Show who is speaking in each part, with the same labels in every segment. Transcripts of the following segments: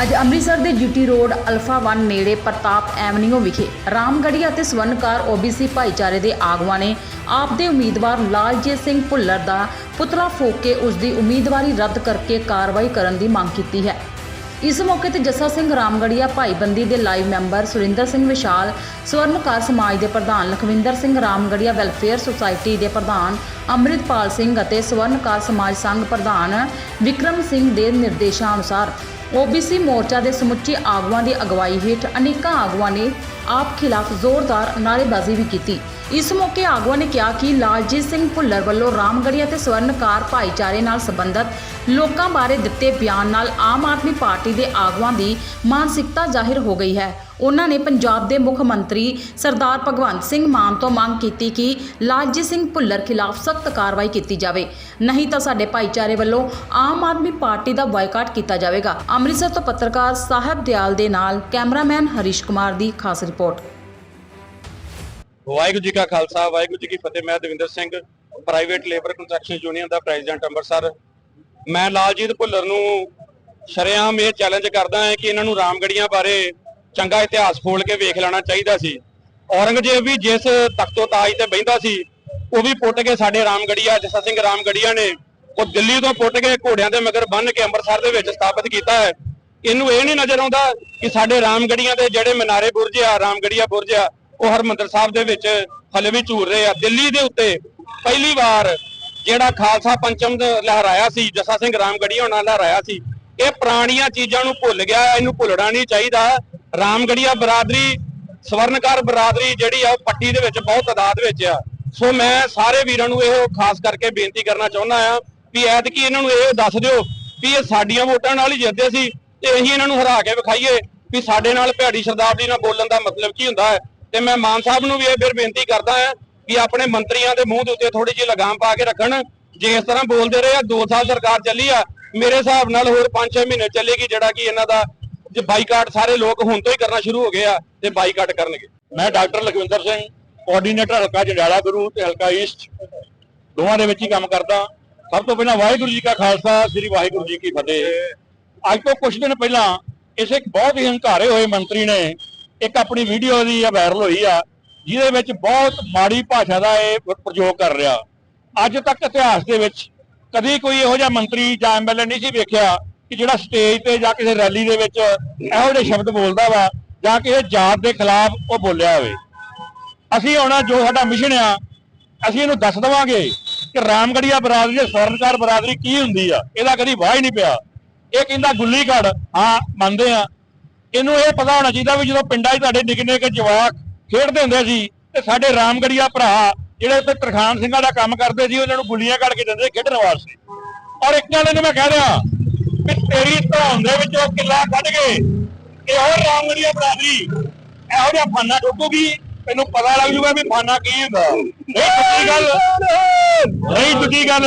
Speaker 1: ਅੱਜ ਅੰਮ੍ਰਿਤਸਰ ਦੇ GT road alpha 1 ਨੇੜੇ ਪ੍ਰਤਾਪ ਐਵਨਿਊ ਵਿਖੇ ਰਾਮਗੜ੍ਹੀ ਅਤੇ ਸਵਰਨਕਾਰ ਓਬੀਸੀ ਭਾਈਚਾਰੇ ਦੇ ਆਗੂਆਂ ਨੇ ਆਪ ਦੇ ਉਮੀਦਵਾਰ ਲਾਲਜੀਤ ਸਿੰਘ ਭੁੱਲਰ ਦਾ ਪੁਤਲਾ ਫੂਕ ਕੇ ਉਸ ਦੀ ਉਮੀਦਵਾਰੀ ਰੱਦ ਕਰਕੇ ਕਾਰਵਾਈ ਕਰਨ ਦੀ ਮੰਗ ਕੀਤੀ ਹੈ। ਇਸ ਮੌਕੇ ਤੇ ਜੱਸਾ ਸਿੰਘ ਰਾਮਗੜੀਆ ਭਾਈਬੰਦੀ ਦੇ ਲਾਈਵ ਮੈਂਬਰ ਸੁਰਿੰਦਰ ਸਿੰਘ ਵਿਸ਼ਾਲ, ਸਵਰਨਕਾਰ ਸਮਾਜ ਦੇ ਪ੍ਰਧਾਨ ਲਖਵਿੰਦਰ ਸਿੰਘ ਰਾਮਗੜੀਆ ਵੈਲਫੇਅਰ ਸੁਸਾਇਟੀ ਦੇ ਪ੍ਰਧਾਨ ਅੰਮ੍ਰਿਤਪਾਲ ਸਿੰਘ ਅਤੇ ਸਵਰਨਕਾਰ ਸਮਾਜ ਸੰਘ ਪ੍ਰਧਾਨ ਵਿਕਰਮ ਸਿੰਘ ਦੇ ਨਿਰਦੇਸ਼ਾਂ ਅਨੁਸਾਰ ਓਬੀਸੀ ਮੋਰਚਾ ਦੇ ਸਮੁੱਚੇ ਆਗੂਆਂ ਦੀ ਅਗਵਾਈ ਹੇਠ ਅਨੇਕਾਂ ਆਗੂਆਂ ਨੇ ਆਪ ਖਿਲਾਫ ਜ਼ੋਰਦਾਰ ਨਾਅਰੇਬਾਜ਼ੀ ਵੀ ਕੀਤੀ। ਇਸ ਮੌਕੇ ਆਗੂਆਂ ਨੇ ਕਿਹਾ ਕਿ ਲਾਲਜੀਤ ਸਿੰਘ ਭੁੱਲਰ ਵੱਲੋਂ ਰਾਮਗੜ੍ਹੀ ਅਤੇ ਸਵਰਨਕਾਰ ਭਾਈਚਾਰੇ ਨਾਲ ਸੰਬੰਧਤ ਲੋਕਾਂ ਬਾਰੇ ਦਿੱਤੇ ਬਿਆਨ ਨਾਲ ਆਮ ਆਦਮੀ ਪਾਰਟੀ ਦੇ ਆਗੂਆਂ ਦੀ ਮਾਨਸਿਕਤਾ ਜ਼ਾਹਿਰ ਹੋ ਗਈ ਹੈ। ਉਹਨਾਂ ਨੇ ਪੰਜਾਬ ਦੇ ਮੁੱਖ ਮੰਤਰੀ ਸਰਦਾਰ ਭਗਵੰਤ ਸਿੰਘ ਮਾਨ ਤੋਂ ਮੰਗ ਕੀਤੀ ਕਿ ਲਾਲਜੀਤ ਸਿੰਘ ਭੁੱਲਰ ਖਿਲਾਫ ਸਖਤ ਕਾਰਵਾਈ ਕੀਤੀ ਜਾਵੇ। ਨਹੀਂ ਤਾਂ ਸਾਡੇ ਭਾਈਚਾਰੇ ਵੱਲੋਂ ਆਮ ਆਦਮੀ ਪਾਰਟੀ ਦਾ ਬਾਈਕਾਟ ਕੀਤਾ ਜਾਵੇਗਾ। ਅੰਮ੍ਰਿਤਸਰ ਤੋਂ ਪੱਤਰਕਾਰ ਸਾਹਿਬ ਦਿਆਲ ਦੇ ਨਾਲ ਕੈਮਰਾਮੈਨ ਹਰੀਸ਼ ਕੁਮਾਰ ਦੀ ਖਾਸ ਰਿਪੋਰਟ।
Speaker 2: ਵਾਹਿਗੁਰੂ ਜੀ ਕਾ ਖਾਲਸਾ, ਵਾਹਿਗੁਰੂ ਜੀ ਕੀ ਫਤਿਹ। ਮੈਂ Davinder Singh private labour construction union ਦਾ ਪ੍ਰੈਜ਼ੀਡੈਂਟ ਅੰਮ੍ਰਿਤਸਰ। ਮੈਂ ਲਾਲਜੀਤ ਭੁੱਲਰ ਨੂੰ ਸ਼ਰੇਆਮ ਇਹ ਚੈਲੰਜ ਕਰਦਾ ਹਾਂ ਕਿ ਇਹਨਾਂ ਨੂੰ ਰਾਮਗੜੀਆਂ ਬਾਰੇ ਚੰਗਾ ਇਤਿਹਾਸ ਖੋਲ ਕੇ ਵੇਖ ਲੈਣਾ ਚਾਹੀਦਾ ਸੀ। ਔਰੰਗਜ਼ੇਬ ਵੀ ਜਿਸ ਤਖਤੋ ਤਾਜ ਤੇ ਬੈਠਾ ਸੀ, ਉਹ ਵੀ ਪੁੱਟ ਕੇ ਸਾਡੇ ਰਾਮਗੜੀਆ, ਜੱਸਾ ਸਿੰਘ ਰਾਮਗੜੀਆ ਨੇ ਉਹ ਦਿੱਲੀ ਤੋਂ ਪੁੱਟ ਕੇ ਘੋੜਿਆਂ ਦੇ ਮਗਰ ਬੰਨ ਕੇ ਅੰਮ੍ਰਿਤਸਰ ਦੇ ਵਿੱਚ ਸਥਾਪਿਤ ਕੀਤਾ ਹੈ। ਇਹਨੂੰ ਇਹ ਨਹੀਂ ਨਜ਼ਰ ਆਉਂਦਾ ਕਿ ਸਾਡੇ ਰਾਮਗੜੀਆਂ ਦੇ ਜਿਹੜੇ ਮਨਾਰੇ ਬੁਰਜ ਆ, ਰਾਮਗੜੀਆ ਬੁਰਜ ਆ ਉਹ ਹਰਮੰਦਰ ਸਾਹਿਬ ਦੇ ਵਿੱਚ ਹਲੇ ਵੀ ਝੂਰ ਰਹੇ ਆ। ਦਿੱਲੀ ਦੇ ਉੱਤੇ ਪਹਿਲੀ ਵਾਰ ਜਿਹੜਾ ਖਾਲਸਾ ਪੰਚਮ ਲਹਿਰਾਇਆ ਸੀ, ਜੱਸਾ ਸਿੰਘ ਰਾਮਗੜੀਆ ਉਹਨਾਂ ਲਹਿਰਾਇਆ ਸੀ, ਇਹ ਪੁਰਾਣੀਆਂ ਚੀਜ਼ਾਂ ਨੂੰ ਭੁੱਲ ਗਿਆ, ਇਹਨੂੰ ਭੁੱਲਣਾ ਨਹੀਂ ਚਾਹੀਦਾ। ਰਾਮਗੜੀਆ ਬਰਾਦਰੀ, ਸਵਰਨਕਾਰ ਬਰਾਦਰੀ ਜਿਹੜੀ ਆ, ਉਹ ਪੱਟੀ ਦੇ ਵਿੱਚ ਬਹੁਤ ਤਾਦਾਦ ਵਿੱਚ ਆ। ਸੋ ਮੈਂ ਸਾਰੇ ਵੀਰਾਂ ਨੂੰ ਇਹ ਖਾਸ ਕਰਕੇ ਬੇਨਤੀ ਕਰਨਾ ਚਾਹੁੰਦਾ ਆ ਵੀ ਐਤਕੀ ਇਹਨਾਂ ਨੂੰ ਇਹ ਦੱਸ ਦਿਓ ਵੀ ਇਹ ਸਾਡੀਆਂ ਵੋਟਾਂ ਨਾਲ ਹੀ ਜਿੱਤਦੇ ਸੀ ਤੇ ਅਸੀਂ ਇਹਨਾਂ ਨੂੰ ਹਰਾ ਕੇ ਵਿਖਾਈਏ ਵੀ ਸਾਡੇ ਨਾਲ ਭਿਆੜੀ ਸਰਦਾਰਜੀ ਨਾਲ ਬੋਲਣ ਦਾ ਮਤਲਬ ਕੀ ਹੁੰਦਾ ਹੈ? ਤੇ ਮੈਂ ਮਾਨ ਸਾਹਿਬ ਨੂੰ ਵੀ ਇਹ ਫਿਰ ਬੇਨਤੀ ਕਰਦਾ ਹਾਂ ਕਿ ਆਪਣੇ ਮੰਤਰੀਆਂ ਦੇ ਮੂੰਹ ਦੇ ਉੱਤੇ ਥੋੜੀ ਜਿਹੀ ਲਗਾਮ ਪਾ ਕੇ ਰੱਖਣ। ਜੇ ਇਸ ਤਰ੍ਹਾਂ ਬੋਲਦੇ ਰਹੇ ਆ 2 ਸਾਲ ਸਰਕਾਰ ਚੱਲੀ ਆ, ਮੇਰੇ ਹਿਸਾਬ ਨਾਲ ਹੋਰ 5-6 ਮਹੀਨੇ ਚੱਲੇਗੀ, ਜਿਹੜਾ ਕਿ ਇਹਨਾਂ ਦਾ ਜੇ ਬਾਈਕਾਟ ਸਾਰੇ ਲੋਕ ਹੁਣ ਤੋਂ ਹੀ ਕਰਨਾ ਸ਼ੁਰੂ ਹੋ ਗਏ ਆ ਤੇ ਬਾਈਕਾਟ ਕਰਨਗੇ। ਮੈਂ ਡਾਕਟਰ ਲਖਵਿੰਦਰ ਸਿੰਘ ਕੋਆਰਡੀਨੇਟਰ ਹਲਕਾ ਜੰਡਿਆਲਾ ਗੁਰੂ ਤੇ ਹਲਕਾ ਈਸਟ ਦੋਵਾਂ ਦੇ ਵਿੱਚ ਹੀ ਕੰਮ ਕਰਦਾ। ਸਭ ਤੋਂ ਪਹਿਲਾਂ ਵਾਹਿਗੁਰੂ ਜੀ ਕਾ ਖਾਲਸਾ, ਸ੍ਰੀ ਵਾਹਿਗੁਰੂ ਜੀ ਕੀ ਫਤਿਹ। ਅੱਜ ਤੋਂ ਕੁਝ ਦਿਨ ਪਹਿਲਾਂ ਇਸੇ ਇੱਕ ਬਹੁਤ ਹੀ ਹੰਕਾਰੇ ਹੋਏ ਮੰਤਰੀ ਨੇ ਇੱਕ ਆਪਣੀ ਵੀਡੀਓ ਦੀ ਵਾਇਰਲ ਹੋਈ ਆ, ਜਿਹਦੇ ਵਿੱਚ ਬਹੁਤ ਮਾੜੀ ਭਾਸ਼ਾ ਦਾ ਇਹ ਪ੍ਰਯੋਗ ਕਰ ਰਿਹਾ। ਅੱਜ ਤੱਕ ਇਤਿਹਾਸ ਦੇ ਵਿੱਚ ਕਦੀ ਕੋਈ ਇਹੋ ਜਿਹਾ ਮੰਤਰੀ ਜਾਂ ਐਮਐਲਏ ਨਹੀਂ ਸੀ ਵੇਖਿਆ ਕਿ ਜਿਹੜਾ ਸਟੇਜ ਤੇ ਜਾਂ ਕਿਸੇ ਰੈਲੀ ਦੇ ਵਿੱਚ ਇਹੋ ਜਿਹੇ ਸ਼ਬਦ ਬੋਲਦਾ ਵਾ ਜਾਂ ਕਿਸੇ ਜਾਤ ਦੇ ਖਿਲਾਫ ਉਹ ਬੋਲਿਆ ਹੋਵੇ। ਅਸੀਂ ਹੁਣ ਜੋ ਸਾਡਾ ਮਿਸ਼ਨ ਆ, ਅਸੀਂ ਇਹਨੂੰ ਦੱਸ ਦਵਾਂਗੇ ਕਿ ਰਾਮਗੜੀਆ ਬਰਾਦਰੀ ਤੇ ਸਵਰਨਕਾਰ ਬਰਾਦਰੀ ਕੀ ਹੁੰਦੀ ਆ, ਇਹਦਾ ਕਦੀ ਵਾਹ ਹੀ ਨਹੀਂ ਪਿਆ। ਇਹ ਕਹਿੰਦਾ ਗੁੱਲੀ ਹਾਂ, ਮੰਨਦੇ ਆ। ਇਹਨੂੰ ਇਹ ਪਤਾ ਹੋਣਾ ਚਾਹੀਦਾ ਵੀ ਜਦੋਂ ਪਿੰਡਾਂ 'ਚ ਤੁਹਾਡੇ ਨਿੱਕੇ ਨਿੱਕੇ ਜਵਾਕ ਖੇਡਦੇ ਹੁੰਦੇ ਸੀ ਤੇ ਸਾਡੇ ਰਾਮਗੜੀਆ ਭਰਾ ਜਿਹੜੇ ਉੱਤੇ ਤਰਖਾਨ ਸਿੰਘਾਂ ਦਾ ਕੰਮ ਕਰਦੇ ਸੀ, ਉਹਨਾਂ ਨੂੰ ਗੁੱਲੀਆਂ ਕੱਢ ਕੇ ਦਿੰਦੇ ਖੇਡਣ ਵਾਸਤੇ। ਔਰ ਇੱਕ ਗੱਲ ਇਹਨੂੰ ਮੈਂ ਕਹਿ ਦਿਆਂ ਕਿ ਤੇਰੀ ਧੌਣ ਦੇ ਵਿੱਚੋਂ ਕਿੱਲਾ ਕੱਢ ਕੇ ਇਹੋ ਹੋਰ ਰਾਮਗੜੀਆ ਬਰਾਦਰੀ ਇਹੋ ਜਿਹਾ ਫਾਨਾ ਠੋਕੂਗੀ ਤੈਨੂੰ ਪਤਾ ਲੱਗ ਜੂਗਾ ਵੀ ਫਾਨਾ ਕੀ ਹੁੰਦਾ। ਨਹੀਂ ਸੱਚੀ ਗੱਲ, ਨਹੀਂ ਦੂਜੀ ਗੱਲ,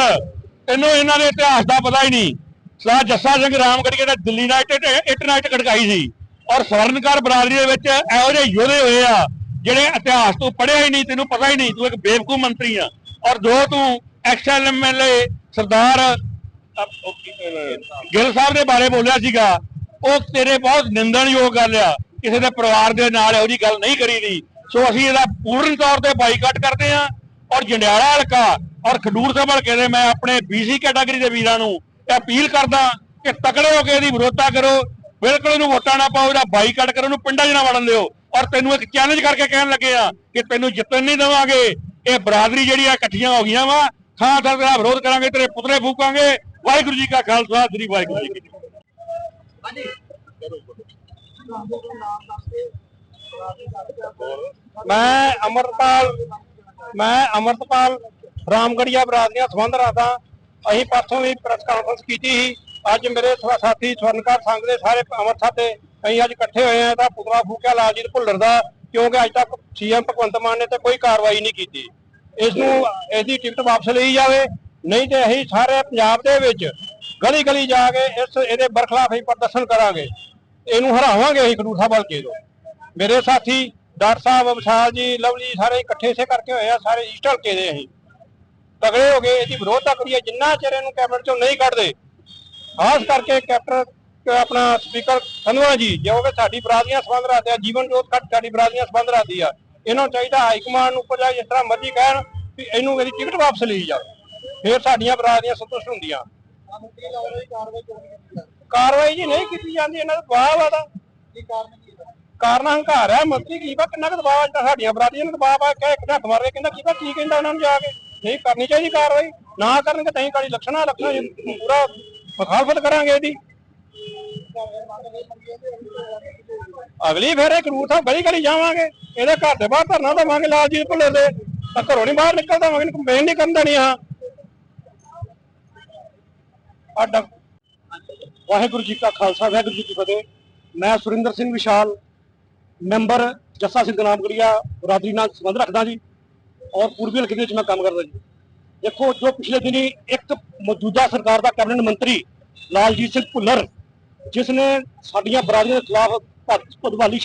Speaker 2: ਤੈਨੂੰ ਇਹਨਾਂ ਦੇ ਇਤਿਹਾਸ ਦਾ ਪਤਾ ਹੀ ਨਹੀਂ। ਸਾ ਜੱਸਾ ਸਿੰਘ ਰਾਮਗੜੀਆ ਨੇ ਦਿੱਲੀ ਨਾਈਟ ਇੱਟ ਨਾਈਟ ਖੜਕਾਈ ਸੀ। ਔਰ ਸਵਰਨਕਾਰ ਬਰਾਦਰੀ ਦੇ ਵਿੱਚ ਇਹੋ ਜਿਹੇ ਯੋਧੇ ਹੋਏ ਆ, ਜਿਹੜੇ ਇਤਿਹਾਸ ਤੋਂ ਪੜ੍ਹਿਆ ਹੀ ਨਹੀਂ, ਤੈਨੂੰ ਪਤਾ ਹੀ ਨਹੀਂ, ਤੂੰ ਇੱਕ ਬੇਵਕੂਫ ਮੰਤਰੀ ਆ। ਔਰ ਜੋ ਤੂੰ ਐਕਸਐਲਐਮਐਲਏ ਸਰਦਾਰ ਗਿੱਲ ਸਾਹਿਬ ਦੇ ਬਾਰੇ ਬੋਲਿਆ ਸੀਗਾ, ਉਹ ਤੇਰੇ ਬਹੁਤ ਨਿੰਦਣਯੋਗ ਗੱਲ ਆ, ਕਿਸੇ ਦੇ ਪਰਿਵਾਰ ਦੇ ਨਾਲ ਇਹੋ ਜੀ ਗੱਲ ਨਹੀਂ ਕਰੀਦੀ ਸੋ ਅਸੀਂ ਇਹਦਾ ਪੂਰਨ ਤੌਰ ਤੇ ਬਾਈਕਾਟ ਕਰਦੇ ਆ, ਔਰ ਜੰਡਿਆਲਾ ਹਲਕਾ ਔਰ ਖਡੂਰ ਸਾਹਿਬ ਹਲਕੇ ਦੇ ਮੈਂ ਆਪਣੇ ਬੀਸੀ ਕੈਟਾਗਰੀ ਦੇ ਵੀਰਾਂ ਨੂੰ ਅਪੀਲ ਕਰਦਾ ਕਿ ਤਕੜੇ ਹੋ ਕੇ ਇਹਦੀ ਵਿਰੋਧਤਾ ਕਰੋ ਬਿਲਕੁਲ ਉਹਨੂੰ ਵੋਟਾਂ ਨਾ ਪਾਓ, ਇਹਦਾ ਬਾਈਕਾਟ ਕਰੋ ਉਹਨੂੰ ਪਿੰਡਾਂ 'ਚ ਨਾ ਵੜਨ ਦਿਓ। ਔਰ ਤੈਨੂੰ ਇੱਕ ਚੈਲੰਜ ਕਰਕੇ ਕਹਿਣ ਲੱਗੇ ਆ ਕਿ ਤੈਨੂੰ ਜਿੱਤਣ ਨਹੀਂ ਦੇਵਾਂਗੇ। ਇਹ ਬਰਾਦਰੀ ਜਿਹੜੀ ਆ, ਇਕੱਠੀਆਂ ਹੋ ਗਈਆਂ ਵਾ। ਥਾਂ ਥਾਂ ਤੇਰਾ ਵਿਰੋਧ ਕਰਾਂਗੇ, ਤੇਰੇ ਪੁਤਲੇ ਫੂਕਾਂਗੇ। ਵਾਹਿਗੁਰੂ ਜੀ ਕਾ ਖਾਲਸਾ, ਸ੍ਰੀ ਵਾਹਿਗੁਰੂ ਜੀ ਕੀ ਫਤਿਹ। ਮੈਂ ਅਮਰਪਾਲ ਮੈਂ ਅਮਰਪਾਲ ਰਾਮਗੜੀਆ ਬਰਾਦਰੀਆਂ ਸੰਬੰਧ ਰੱਖਦਾ। ਅਸੀਂ ਪਾਸੋਂ ਵੀ ਪ੍ਰੈਸ ਕਾਨਫਰੰਸ ਕੀਤੀ ਸੀ। ਅੱਜ ਮੇਰੇ ਸਵਾ- ਸਾਥੀ ਸਵਰਨਕਾਰ ਸੰਘ ਦੇ ਸਾਰੇ ਅੰਮ੍ਰਿਤਸਰ ਤੇ ਅਸੀਂ ਅੱਜ ਇਕੱਠੇ ਹੋਏ ਆ ਤਾਂ ਪੁਤਲਾ ਫੂਕਿਆ ਲਾਲਜੀਤ ਭੁੱਲਰ ਦਾ, ਕਿਉਂਕਿ ਅੱਜ ਤੱਕ ਸੀਐਮ ਭਗਵੰਤ ਮਾਨ ਨੇ ਤੇ ਕੋਈ ਕਾਰਵਾਈ ਨਹੀਂ ਕੀਤੀ। ਇਸ ਨੂੰ ਇਹਦੀ ਟਿਕਟ ਵਾਪਸ ਲਈ ਜਾਵੇ, ਨਹੀਂ ਤੇ ਅਸੀਂ ਸਾਰੇ ਪੰਜਾਬ ਦੇ ਵਿੱਚ ਗਲੀ ਗਲੀ ਜਾ ਕੇ ਇਸ ਇਹਦੇ ਬਰਖਲਾਫ ਅਸੀਂ ਪ੍ਰਦਰਸ਼ਨ ਕਰਾਂਗੇ। ਇਹਨੂੰ ਹਰਾਵਾਂਗੇ ਅਸੀਂ ਖਡੂਰ ਸਾਹਿਬ ਹਲਕੇ ਤੋਂ। ਮੇਰੇ ਸਾਥੀ ਡਾਕਟਰ ਸਾਹਿਬ ਵਿਸ਼ਾਲ ਜੀ ਲਵਲੀ ਸਾਰੇ ਇਕੱਠੇ ਇਸੇ ਕਰਕੇ ਹੋਏ ਆ, ਸਾਰੇ ਈਸਟ ਹਲਕੇ ਦੇ ਅਸੀਂ। ਤਗੜੇ ਹੋ ਗਏ ਇਹਦੀ ਵਿਰੋਧਤਾ ਕਰੀਏ, ਜਿੰਨਾ ਚਿਰ ਇਹਨੂੰ ਕੈਬਨਿਟ ਚੋਂ ਨਹੀਂ ਕੱਢਦੇ ਖਾਸ ਕਰਕੇ ਕੈਪਟਨ
Speaker 3: ਆਪਣਾ ਸਪੀਕਰ ਸੰਧਵਾ ਜੀ, ਜੋ ਕਿ ਸਾਡੀ ਬਰਾਦਰੀਆਂ ਸੰਬੰਧ ਰੱਖਦੇ ਆ, ਜੀਵਨ ਜੋਤ ਘੱਟ ਸਾਡੀ ਬਰਾਦਰੀਆਂ ਸੰਬੰਧ ਰੱਖਦੀ ਆ। ਇਹਨਾਂ ਚਾਹੀਦਾ ਹਾਈ ਕਮਾਂਡ ਨੂੰ ਉੱਪਰ ਜਿਸ ਤਰ੍ਹਾਂ ਮਰਜ਼ੀ ਕਹਿਣ, ਵੀ ਇਹਨੂੰ ਇਹਦੀ ਟਿਕਟ ਵਾਪਸ ਲਈ ਜਾਵੇ ਫਿਰ ਸਾਡੀਆਂ ਬਰਾਦਰੀਆਂ ਸੰਤੁਸ਼ਟ ਹੁੰਦੀਆਂ। ਕਾਰਵਾਈ ਜੀ ਨਹੀਂ ਕੀਤੀ ਜਾਂਦੀ, ਇਹਨਾਂ ਦਾ ਦਬਾਅ ਆ ਦਾ ਕਾਰਨ ਹੰਕਾਰ ਹੈ, ਮੰਤਰੀ ਕੀ ਪਾ ਕਿੰਨਾ ਕੁ ਦਬਾਅ ਅੱਜ ਸਾਡੀਆਂ ਬਰਾਦਰੀਆਂ ਨੂੰ ਦਬਾਅ ਆ ਕੇ ਇੱਕ ਢੱਕ ਮਾਰ ਕੇ ਕਹਿੰਦਾ, ਕੀ ਪਾ ਕੀ ਕਹਿੰਦਾ ਉਹਨਾਂ ਨੂੰ ਜਾ ਕੇ? ਨਹੀਂ ਕਰਨੀ ਚਾਹੀਦੀ ਕਾਰਵਾਈ। ਨਾ ਕਰਨਗੇ ਤਾਂ ਅਸੀਂ ਕਾਲੀ ਲੱਖਣਾ ਲੱਖਣਾ ਪੂਰਾ ਮੁਖਾਲਫਤ ਕਰਾਂਗੇ ਇਹਦੀ। ਅਗਲੀ ਫੇਰ ਇਹ ਕਰੂਰ ਗਲੀ ਗਲੀ ਜਾਵਾਂਗੇ। ਇਹਦੇ ਘਰ ਦੇ ਬਾਹਰ ਧਰਨਾ ਦੇਵਾਂਗੇ ਲਾਲਜੀਤ ਭੁੱਲਰ ਦੇ। ਤਾਂ ਘਰੋਂ ਨਹੀਂ ਬਾਹਰ ਨਿਕਲਦਾ ਮੈਂ ਕੰਪੇਨ ਨਹੀਂ ਕਰਨ ਦੇਣੀ ਆ। ਅੱਡਾ। ਵਾਹਿਗੁਰੂ ਜੀ ਕਾ ਖਾਲਸਾ, ਵਾਹਿਗੁਰੂ ਜੀ ਕੀ ਫਤਿਹ। ਮੈਂ ਸੁਰਿੰਦਰ ਸਿੰਘ ਵਿਸ਼ਾਲ, ਮੈਂਬਰ ਜੱਸਾ ਸਿੰਘ ਨਾਮਗੜੀਆ, ਬਰਾਦਰੀ ਨਾਲ ਸੰਬੰਧ ਰੱਖਦਾ ਜੀ। ਔਰ ਪੂਰਬੀ ਹਲਕੇ ਦੇ ਵਿੱਚ ਮੈਂ ਕੰਮ ਕਰਦਾ ਜੀ। ਦੇਖੋ, ਜੋ ਪਿਛਲੇ ਦਿਨੀ ਇੱਕ ਮੌਜੂਦਾ ਸਰਕਾਰ ਦਾ ਕੈਬਨਿਟ ਮੰਤਰੀ ਲਾਲਜੀਤ ਸਿੰਘ ਭੁੱਲਰ, ਜਿਸ ਨੇ ਸਾਡੀਆਂ ਬਰਾਦਰੀਆਂ ਦੇ ਖਿਲਾਫ ਭਦਵਾਲੀ